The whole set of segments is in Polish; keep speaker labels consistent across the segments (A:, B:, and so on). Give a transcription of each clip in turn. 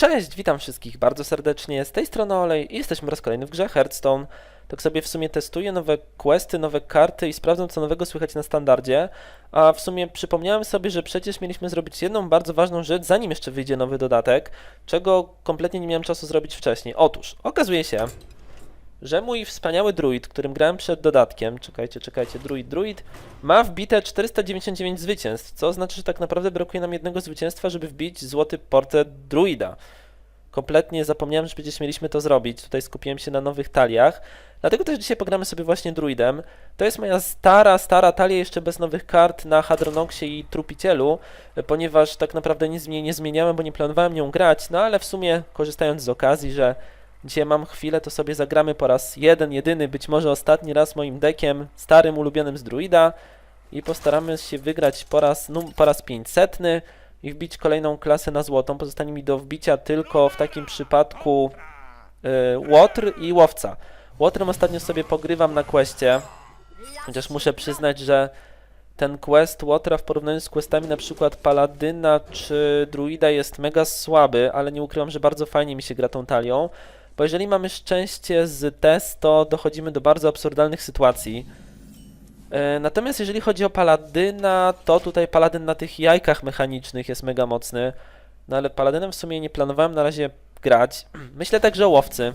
A: Cześć, witam wszystkich bardzo serdecznie. Z tej strony Olej i jesteśmy raz kolejny w grze Hearthstone. Tak sobie w sumie testuję nowe questy, nowe karty i sprawdzam co nowego słychać na standardzie. A w sumie przypomniałem sobie, że przecież mieliśmy zrobić jedną bardzo ważną rzecz, zanim jeszcze wyjdzie nowy dodatek, czego kompletnie nie miałem czasu zrobić wcześniej. Otóż, okazuje się, że mój wspaniały druid, którym grałem przed dodatkiem, czekajcie, czekajcie, druid, druid, ma wbite 499 zwycięstw, co oznacza, że tak naprawdę brakuje nam jednego zwycięstwa, żeby wbić złoty portret druida. Kompletnie zapomniałem, że przecież mieliśmy to zrobić. Tutaj skupiłem się na nowych taliach. Dlatego też dzisiaj pogramy sobie właśnie druidem. To jest moja stara, stara talia jeszcze bez nowych kart na Hadronoxie i Trupicielu, ponieważ tak naprawdę nic z niej nie zmieniałem, bo nie planowałem nią grać, no ale w sumie korzystając z okazji, że dzisiaj mam chwilę, to sobie zagramy po raz jeden, jedyny, być może ostatni raz moim dekiem, starym, ulubionym z druida i postaramy się wygrać po raz, num, po raz 500 i wbić kolejną klasę na złotą. Pozostanie mi do wbicia tylko w takim przypadku y, łotr i łowca. Łotrem ostatnio sobie pogrywam na questie, chociaż muszę przyznać, że ten quest Łotra w porównaniu z questami na przykład Paladyna czy Druida jest mega słaby, ale nie ukrywam, że bardzo fajnie mi się gra tą talią, bo jeżeli mamy szczęście z test, to dochodzimy do bardzo absurdalnych sytuacji. E, Natomiast jeżeli chodzi o Paladyna, to tutaj Paladyn na tych jajkach mechanicznych jest mega mocny. No ale Paladynem w sumie nie planowałem na razie grać. Myślę także o łowcy.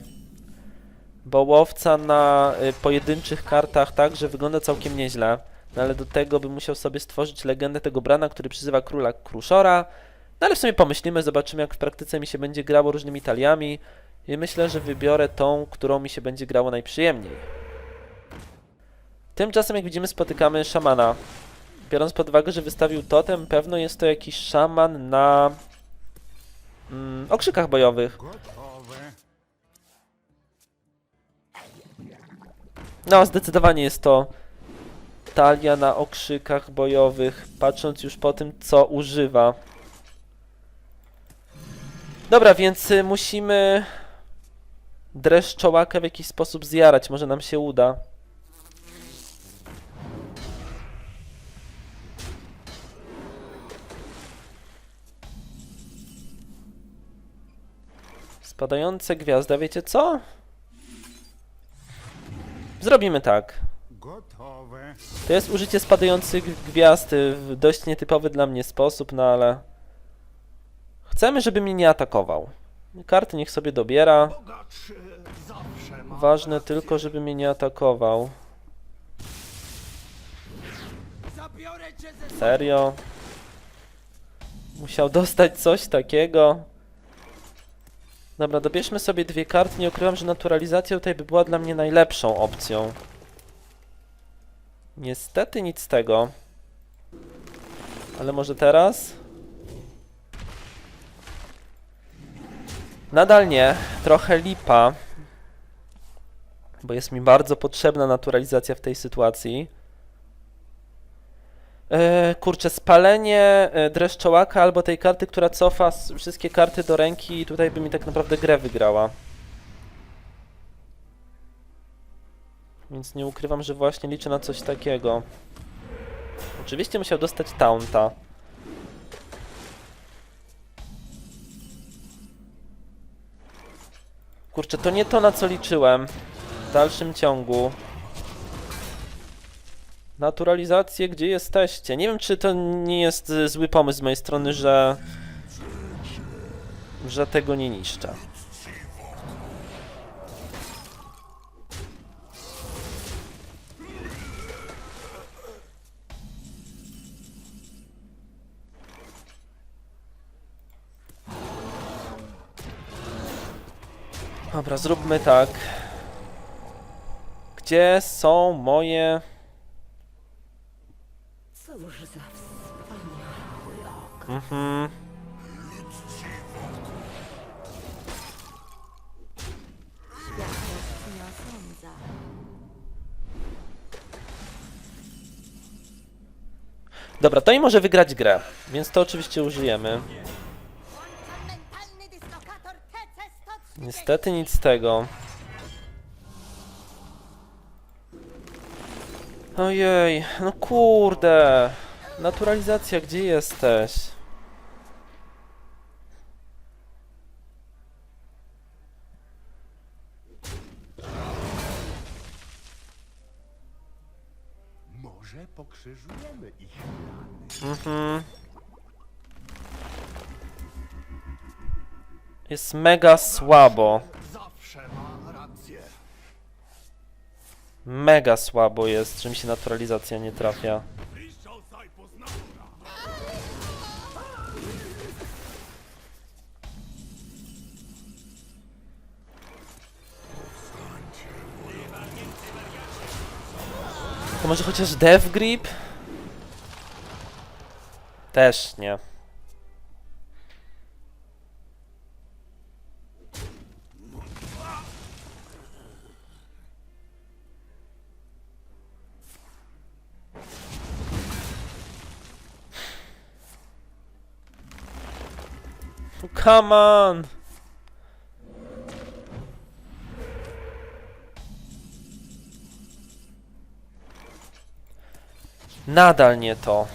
A: Bo łowca na y, pojedynczych kartach także wygląda całkiem nieźle. No ale do tego bym musiał sobie stworzyć legendę tego brana, który przyzywa króla Kruszora. No ale w sumie pomyślimy, zobaczymy jak w praktyce mi się będzie grało różnymi taliami. I myślę, że wybiorę tą, którą mi się będzie grało najprzyjemniej. Tymczasem, jak widzimy, spotykamy szamana. Biorąc pod uwagę, że wystawił totem, pewno jest to jakiś szaman na mm, okrzykach bojowych. No, zdecydowanie jest to talia na okrzykach bojowych, patrząc już po tym, co używa. Dobra, więc y, musimy dreszczołakę w jakiś sposób zjarać. Może nam się uda. Spadające gwiazda, wiecie co? Zrobimy tak. To jest użycie spadających gwiazd w dość nietypowy dla mnie sposób, no ale... Chcemy, żeby mnie nie atakował. Karty niech sobie dobiera. Ważne tylko, żeby mnie nie atakował. Serio? Musiał dostać coś takiego. Dobra, dobierzmy sobie dwie karty. Nie ukrywam, że naturalizacja tutaj by była dla mnie najlepszą opcją. Niestety nic z tego. Ale może teraz? Nadal nie. Trochę lipa. Bo jest mi bardzo potrzebna naturalizacja w tej sytuacji. E, kurczę, spalenie e, dreszczołaka albo tej karty, która cofa wszystkie karty do ręki i tutaj by mi tak naprawdę grę wygrała. Więc nie ukrywam, że właśnie liczę na coś takiego. Oczywiście musiał dostać taunta. Kurczę, to nie to na co liczyłem. Dalszym ciągu. Naturalizację, gdzie jesteście? Nie wiem, czy to nie jest y, zły pomysł z mojej strony, że... że tego nie niszczę. Dobra, zróbmy tak. Gdzie są moje...
B: Cóż za wspaniały.
A: Mhm.
B: Światłość nie osądza.
A: Dobra, to i może wygrać grę, więc to oczywiście użyjemy.
C: Mentalny dyslokator TC-130.
A: Niestety nic z tego. Ojej, no kurde. Naturalizacja, gdzie jesteś?
D: Może pokrzyżujemy ich.
A: Mhm. Jest mega słabo. Mega słabo jest, że mi się naturalizacja nie trafia. To może chociaż Death Grip? Też nie. Come on! Nadal nie to.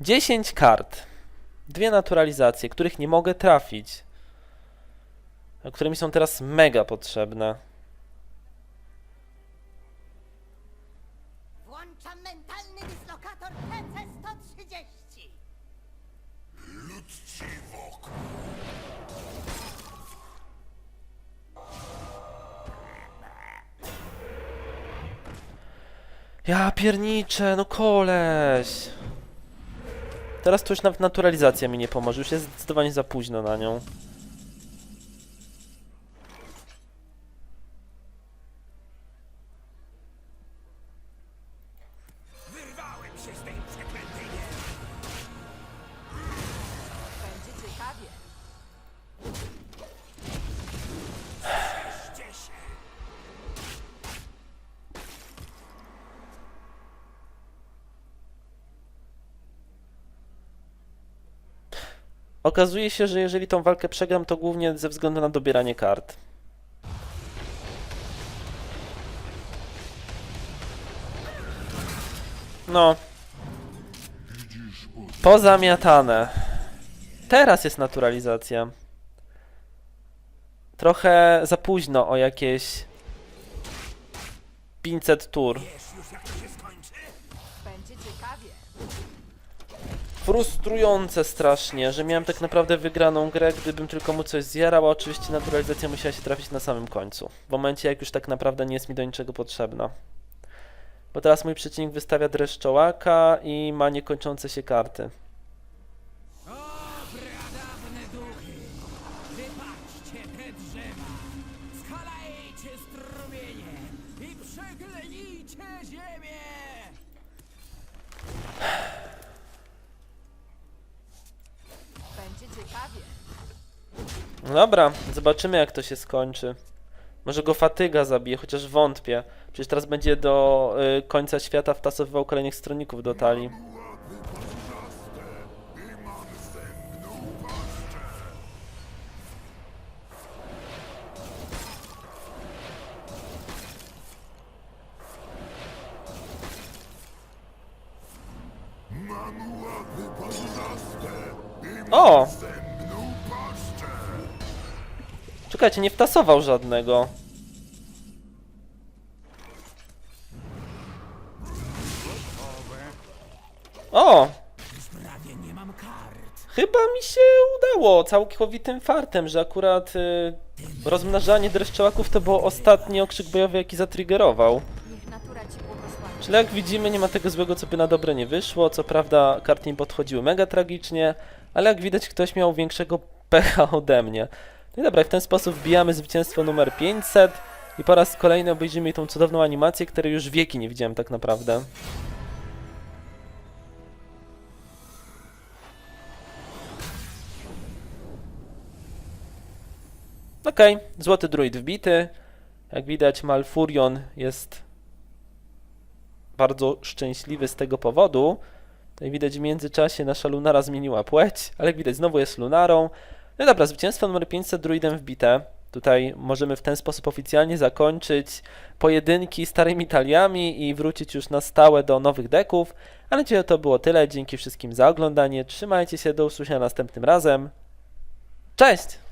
A: Dziesięć kart. Dwie naturalizacje, których nie mogę trafić. Które mi są teraz mega potrzebne. Ja pierniczę, no koleś. Teraz to już nawet naturalizacja mi nie pomoże, już jest zdecydowanie za późno na nią. Okazuje się, że jeżeli tą walkę przegram, to głównie ze względu na dobieranie kart. No. Pozamiatane. Teraz jest naturalizacja. Trochę za późno o jakieś 500 tur. Frustrujące strasznie, że miałem tak naprawdę wygraną grę, gdybym tylko mu coś zjarał, a oczywiście naturalizacja musiała się trafić na samym końcu. W momencie, jak już tak naprawdę nie jest mi do niczego potrzebna. Bo teraz mój przeciwnik wystawia dreszczołaka i ma niekończące się karty. Dobra, zobaczymy jak to się skończy. Może go fatyga zabije, chociaż wątpię. Przecież teraz będzie do y, końca świata wtasowywał kolejnych stronników do talii. O! Czekajcie, nie wtasował żadnego. O! Chyba mi się udało całkowitym fartem, że akurat y, rozmnażanie dreszczołaków to było ostatni okrzyk bojowy, jaki zatriggerował. Czyli jak widzimy, nie ma tego złego, co by na dobre nie wyszło. Co prawda, karty im podchodziły mega tragicznie, ale jak widać, ktoś miał większego pecha ode mnie. No i dobra, w ten sposób wbijamy zwycięstwo numer 500 i po raz kolejny obejrzymy tą cudowną animację, której już wieki nie widziałem tak naprawdę. Okej, złoty druid wbity. Jak widać, Malfurion jest bardzo szczęśliwy z tego powodu. Tutaj widać w międzyczasie nasza Lunara zmieniła płeć, ale jak widać znowu jest Lunarą. No dobra, zwycięstwo numer 500 druidem wbite. Tutaj możemy w ten sposób oficjalnie zakończyć pojedynki starymi taliami i wrócić już na stałe do nowych deków. A na dzisiaj to było tyle. Dzięki wszystkim za oglądanie. Trzymajcie się, do usłyszenia następnym razem. Cześć!